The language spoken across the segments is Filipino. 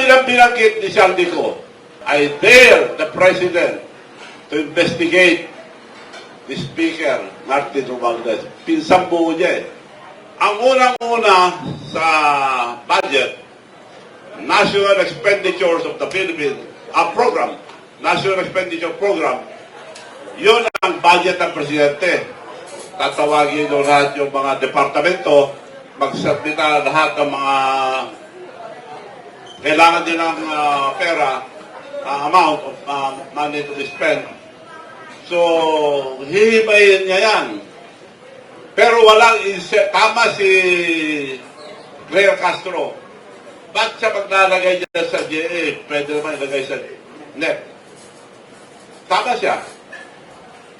dami ng binanggit ni Saldico. I dare the President to investigate the Speaker, Martin Romualdez. Pinsang buo niya eh. Ang unang-una sa budget, National Expenditures of the Philippines, a program, National Expenditure Program, yun ang budget ng Presidente. Tatawagin nyo lahat yung mga departamento, magsabita lahat ng mga kailangan din ng ah, pera, ah, amount of ah, money to be spent. So, hihimayin niya yan. Pero walang, inse- tama si Claire Castro. Ba't siya maglalagay niya sa GA? Pwede naman ilagay sa NEP. Tama siya.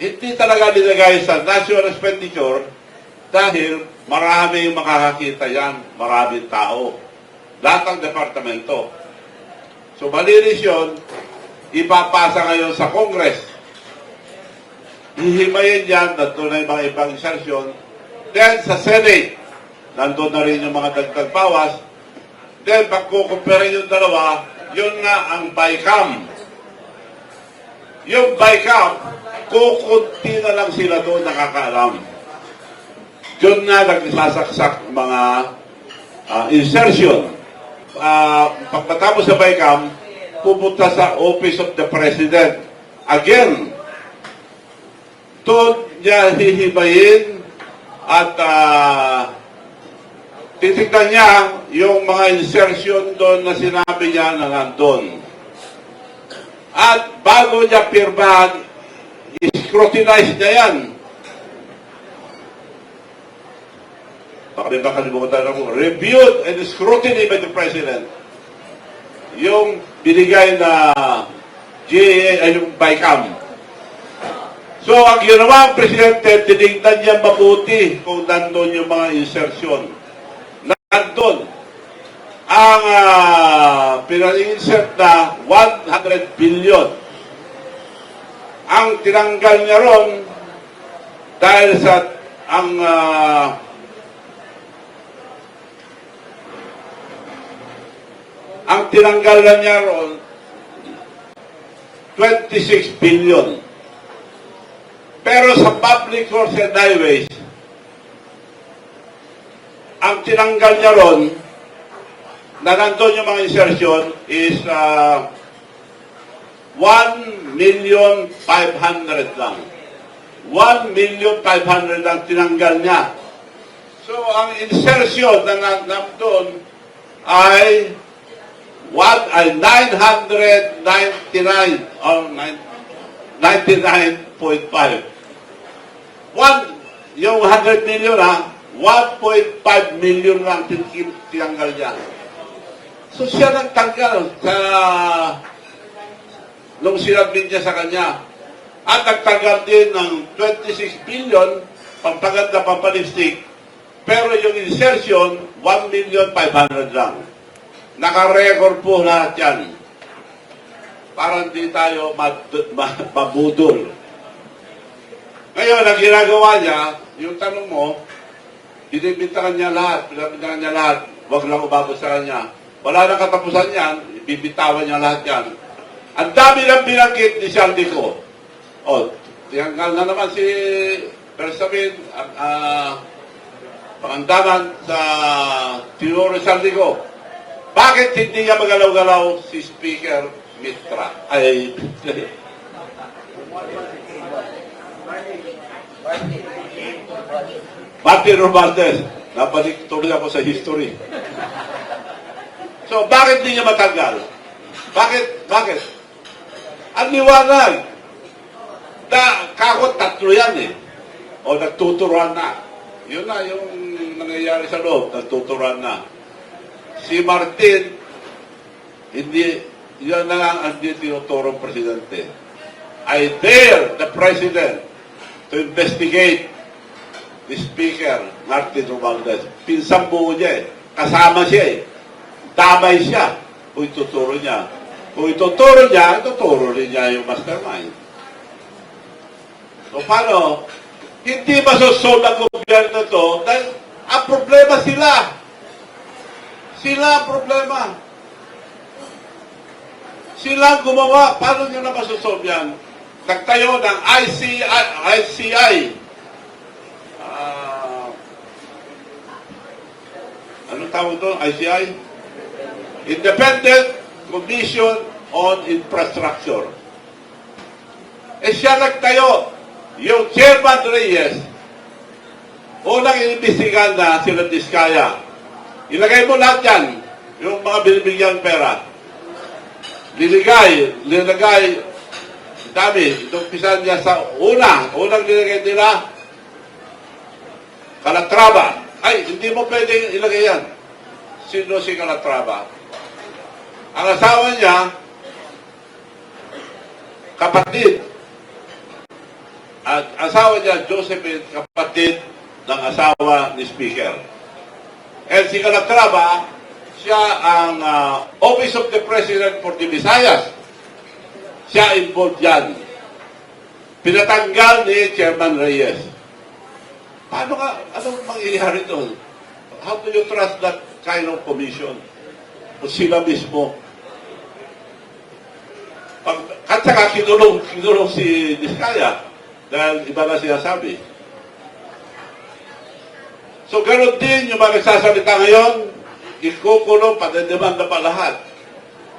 Hindi talaga nilagay sa national expenditure dahil marami yung makakakita yan, maraming tao. Lahat ng departamento. So malinis yun, ipapasa ngayon sa Congress. Hihimayin yan, nandun na yung mga ibang insertion. Then sa Senate, nandun na rin yung mga dagdag bawas. Then pagkukumpara yung dalawa, yun nga ang BICAM. Yung BICAM, kukunti na lang sila doon nakakaalam. Yun nga nagsasaksak mga ah, insertion. Ah, pagkatapos sa BICAM, pupunta sa Office of the President. Again, doon niya hihibayin at ah, titignan niya yung mga insertion doon na sinabi niya na nandun. At bago niya pirmahan, scrutinize niya yan. Baka may makalimutan ako. Reviewed and scrutiny by the President. Yung binigay na GAA, ay yung BICAM. So, ang ginawa ang Presidente, tinignan niya mabuti kung nandun yung mga insertion. Nandun. Ang uh, pinag-insert na 100 billion. Ang tinanggal niya ron dahil sa ang ah, ang tinanggal na niya ron 26 billion. Pero sa public roads and highways, ang tinanggal niya ron, na nandun yung mga insertion, is uh, 1 million 500 lang. 1 million 500 lang tinanggal niya. So, ang insertion na- nandun ay what ay 999 or 99.5. One, yung 100 million ha, 1.5 million lang tin- tinanggal niya. So siya nang tanggal sa nung sinabit niya sa kanya. At nagtanggal din ng 26 billion pampaganda pampalistik. Pero yung insertion, 1 million 500 lang. Naka-record po lahat yan. Para hindi tayo mabudol. Ngayon, ang ginagawa niya, yung tanong mo, binibintangan niya lahat, binibintangan niya lahat, huwag lang umabot sa kanya. Wala nang katapusan yan, ibibitawan niya lahat yan. Ang dami ng binanggit ni Saldico. O, tinanggal na naman si Persamin, uh, pangandaman sa Tinuro Saldico. Bakit hindi niya magalaw-galaw si Speaker Mitra? Ay, Martin Romualdez. Nabalik tuloy ako sa history. So, bakit hindi niya matanggal? Bakit? Bakit? Ang liwanag. Da, kakot tatlo yan eh. O nagtuturuan na. Yun na yung nangyayari sa loob. Nagtuturuan na. Si Martin, hindi, yan na lang ang di tinuturong presidente. I dare the president to investigate the speaker, Martin Romualdez. Pinsang buo niya eh. Kasama siya eh. Damay siya kung ituturo niya. Kung ituturo niya, ituturo rin niya yung mastermind. So paano? Hindi masosolve ang gobyerno to dahil ang problema sila. Sila problema. Sila gumawa. Paano nyo na masusolve yan? Nagtayo ng ICI, ICI. Ah, anong tawag doon? ICI? Independent Commission on Infrastructure. Eh siya nagtayo. Yung Chairman Reyes, unang inimbestigan na sila Diskaya. Ilagay mo lahat yan, yung mga binibigyan pera. Liligay, linagay, dami. Itong pisan niya sa una, unang nilagay nila, Calatrava. Ay, hindi mo pwedeng ilagay yan. Sino si Calatrava? Ang asawa niya, kapatid. At asawa niya, Josephine, kapatid ng asawa ni Speaker. And si Calatrava, siya ang ah, Office of the President for the Visayas. Siya involved yan. Pinatanggal ni Chairman Reyes. Paano ka, anong mangyayari doon? How do you trust that kind of commission? O sila mismo? Pag, at saka kinulong, kinulong si Diskaya dahil iba na sinasabi. So, ganoon din yung mga nagsasalita ngayon, ikukulong, padedemanda pa lahat.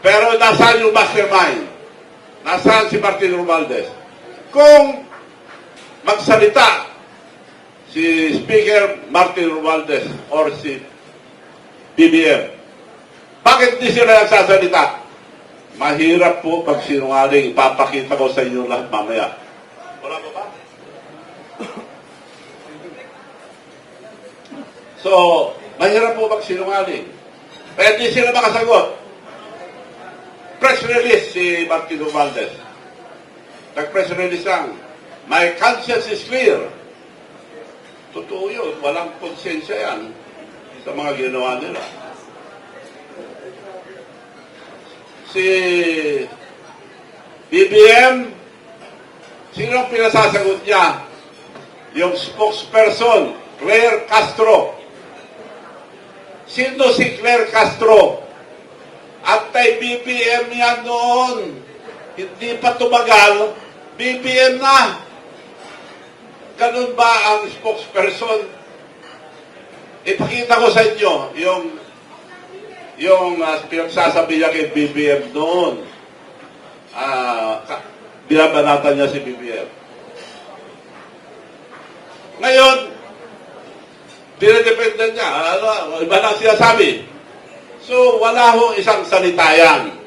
Pero nasaan yung mastermind? Nasaan si Martin Romualdez? Kung magsalita si Speaker Martin Romualdez or si BBM, bakit di sila nagsasalita? Mahirap po pag sinungaling. Ipapakita ko sa inyo lahat mamaya. Wala ba ba? So, mahirap po pag sinungaling. Kaya di sila makasagot. Press release si Martin Romualdez. Nag-press release lang. My conscience is clear. Totoo yun. Walang konsensya yan sa mga ginawa nila. Si BBM, sino ang pinasasagot niya? Yung spokesperson, Claire Castro. Sino si Claire Castro? Antay-BBM yan noon. Hindi pa tumagal, BBM na. Ganun ba ang spokesperson? Ipakita ko sa inyo yung yung uh, pinagsasabi niya kay BBM noon. Ka- binabanatan niya si BBM. Ngayon, niya. Ano, iba lang sinasabi. So, wala ho isang salita yan.